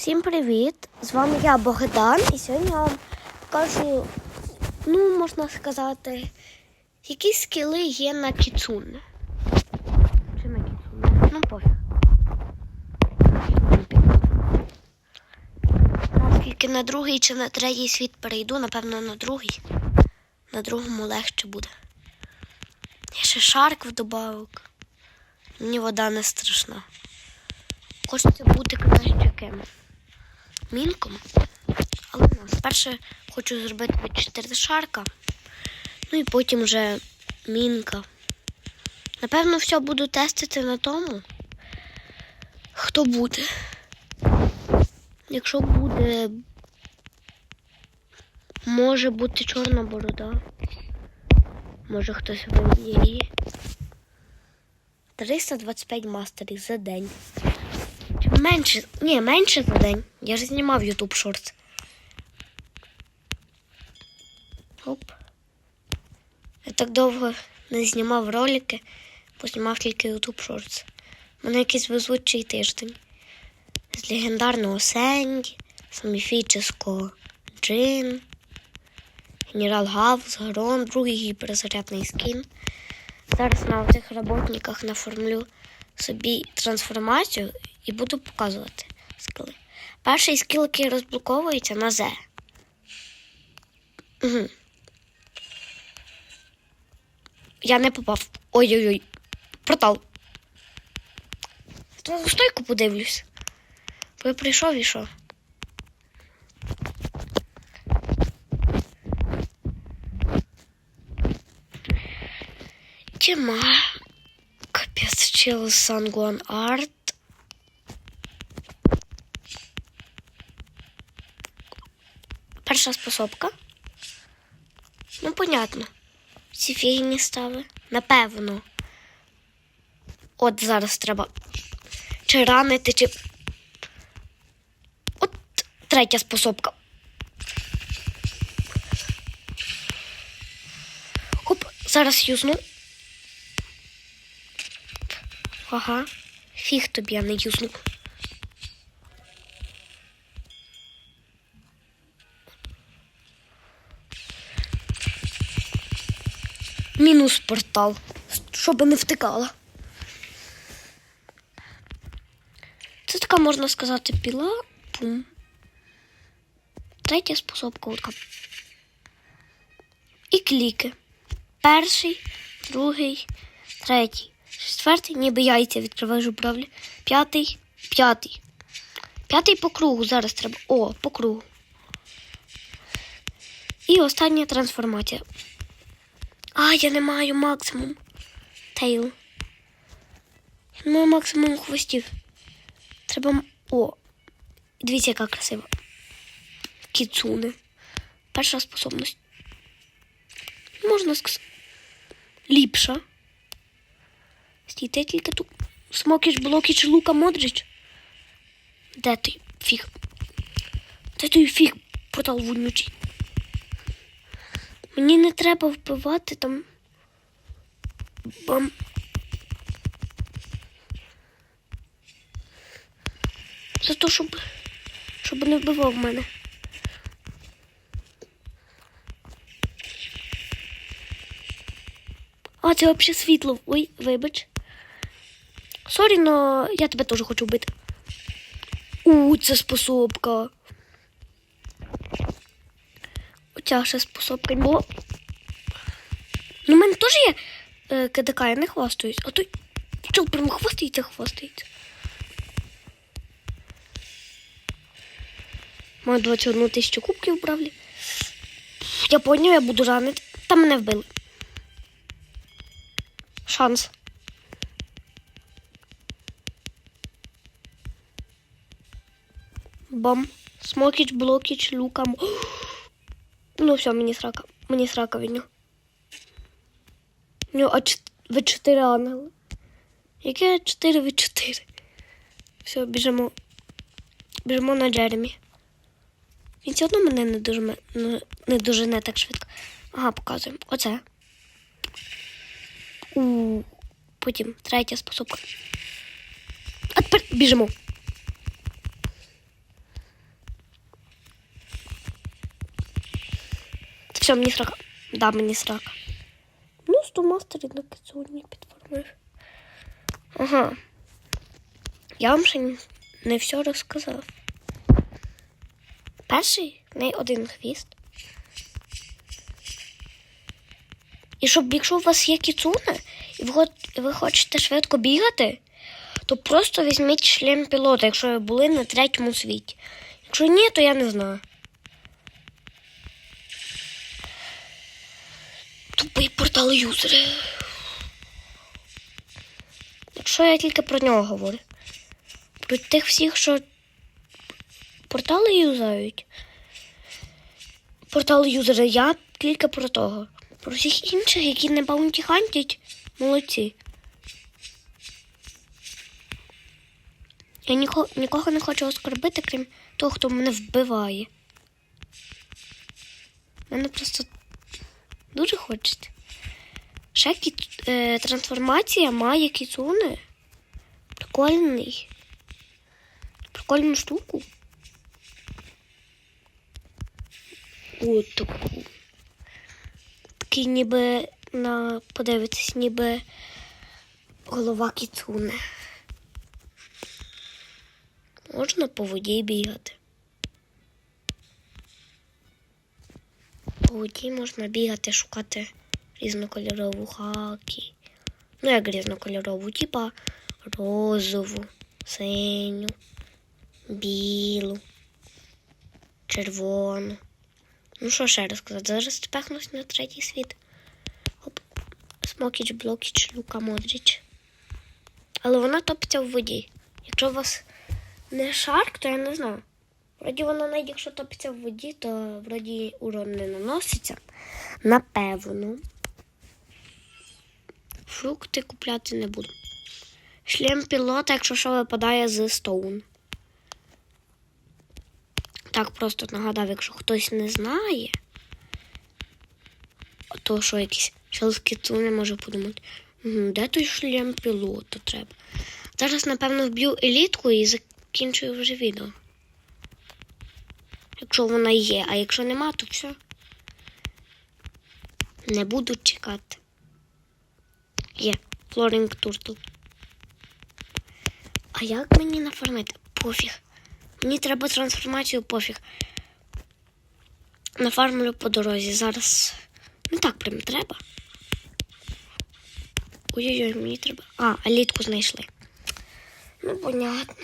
Всім привіт! З вами я Богдан, і сьогодні я вам покажу, ну, можна сказати, які скіли є на кіцуне. Чи на кіцуне? Ну, пофіг. Наскільки на другий чи на третій світ перейду, напевно, на другий. На другому легше буде. Я ще шарк вдобавок. Мені вода не страшна. Хочеться бути краще ким. Мінком. Але ну, спершу хочу зробити 4 шарка. Ну і потім вже мінка. Напевно, все буду тестити на тому, хто буде. Якщо буде, може бути чорна борода. Може хтось виб'є її. 325 мастерів за день. Менше. Ні, менше за день. Я ж знімав YouTube Shorts. Оп. Я так довго не знімав ролики, познімав тільки YouTube Shorts. У мене якийсь везучий тиждень. З легендарного Сенді, з міфічного Джин, Генерал Гавс, Грон, другий гіперзарядний скін. Зараз на цих роботниках наформлю собі трансформацію і буду показувати скіли. Перший скіл, який розблоковується на З. Угу. Я не попав. Ой-ой-ой. Портал. Зразу стойку подивлюсь. Бо я прийшов і що? Тема. Капець, чел Сангуан Арт. Перша способка. Ну, понятно. Ці фігні стави. Напевно. От зараз треба. Чи ранити, чи. От третя способка. Хоп, зараз юзну. Ага. Фіг тобі, я не юзну. Мінус портал, щоб не втикала. Це така, можна сказати, піла. Пум. Третя способка отака. І кліки. Перший, другий, третій, четвертий, ніби яйця відкриваю журавлі. П'ятий, п'ятий. П'ятий по кругу зараз треба. О, по кругу. І остання трансформація. А, я не маю максимум. Тейл. Я не маю максимум хвостів. Треба. О! Дивіться, яка красива. Кіцуне. Перша способність. Можна сказати. Ліпша. Стійте тільки тут. Смокіч, блокіч, лука, модрич. Де той фіг? Де той фіг портал вонючий? Мені не треба вбивати там. Бам. За те, щоб, щоб не вбивав мене. А, це взагалі світло. Ой, вибач. Сорі, но я тебе теж хочу вбити. У, це способка. Оця ще способка. Бо... Ну, в мене теж є е, КДК, я не хвастаюсь. А той чел прям хвастається, хвастається. Маю 21 тисячу кубків вправлі. Я поняв, я буду ранити. Та мене вбили. Шанс. Бам. Смокіч, блокіч, лукам. Ну, все, мені срака. Мені срака від нього. У нього а від 4 ангели. Яке 4 від 4? Все, біжимо. Біжимо на Джеремі. Він все одно мене не дуже не, не дуже не так швидко. Ага, показуємо. Оце. У потім третя способка. А тепер біжимо. Все, мені срака. Да, мені срака. Ну, сто кицуні підформив. Ага. Я вам ще не, не все розказав. Перший в неї один хвіст. І щоб якщо у вас є кіцуна, і ви, ви хочете швидко бігати, то просто візьміть шлем пілота, якщо ви були на третьому світі. Якщо ні, то я не знаю. Портал юзери. Якщо я тільки про нього говорю. Про тих всіх, що портали юзають. Портал юзери, я тільки про того. Про всіх інших, які не баунті хантять, молодці. Я нікого, нікого не хочу оскорбити, крім того, хто мене вбиває. Мене просто дуже хочеться. Ще кіт, е, трансформація має кіцуни. Прикольний. Прикольну штуку. От таку. Такий ніби на подивитись, ніби голова кіцуни. Можна по воді бігати. По воді можна бігати, шукати різнокольорову хакі. Ну, як різнокольорову, типа розову, синю, білу, червону. Ну, що ще розказати? Зараз тепехнусь на третій світ. Оп. Смокіч, блокіч, Лука Модріч. Але вона топиться в воді. Якщо у вас не шарк, то я не знаю. Вроді вона навіть якщо топиться в воді, то вроді урон не наноситься. Напевно. Фрукти купляти не буду. Шлем пілота, якщо що випадає з Стоун. Так, просто нагадав, якщо хтось не знає, то що якісь не може подумати. Де той шлем пілота треба? Зараз, напевно, вб'ю елітку і закінчую вже відео. Якщо вона є, а якщо нема, то все. Не буду чекати. Є. Флоринг Туртл. А як мені нафармити? Пофіг. Мені треба трансформацію пофіг. Нафармлю по дорозі. Зараз не так прям треба. Ой-ой-ой, мені треба. А, алітку знайшли. Ну, понятно.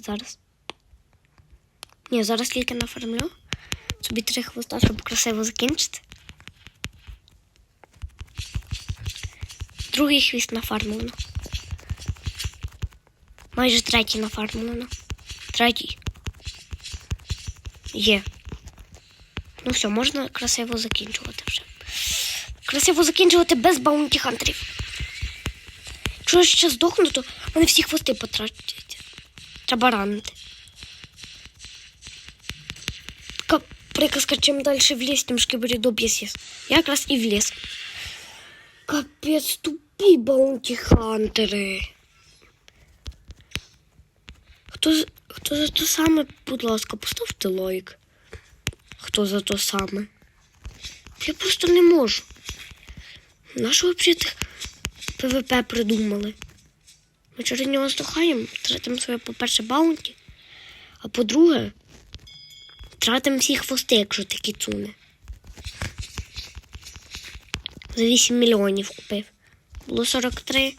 Зараз. Ні, зараз тільки нафармлю. Собі три хвоста, щоб красиво закінчити. Другий хвіст нафармлено. Майже третій нафармлено. Третій. Є. Ну все, можна красиво закінчувати вже. Красиво закінчувати без баунті хантерів. Якщо я ще здохну, то в мене всі хвости потратять. Треба ранити. Приказка, чим далі в ліс, тим шкіберідоб'є з'їсть. Я якраз і в ліс. Капець, тупі баунті хантери. Хто, хто за то саме, будь ласка, поставте лайк. Хто за то саме? Я просто не можу. Нащо взагалі ПВП придумали? Ми через нього здохаємо, тратимо своє, по-перше, баунті, а по-друге, тратимо всі хвости, якщо такі цуни. За 8 мільйонів купив. Було 43,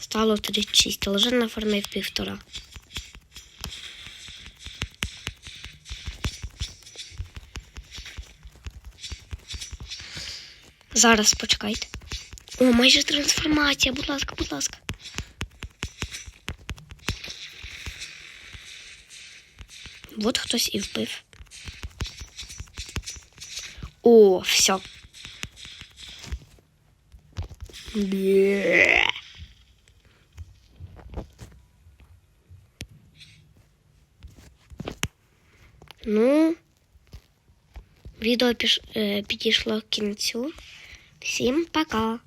стало 36, але вже нафармив півтора. Зараз почекайте. О, майже трансформація, будь ласка, будь ласка. От хтось і вбив. О, все. Бє. Ну, відео піш, е, підійшло к кінцю. Всім пока.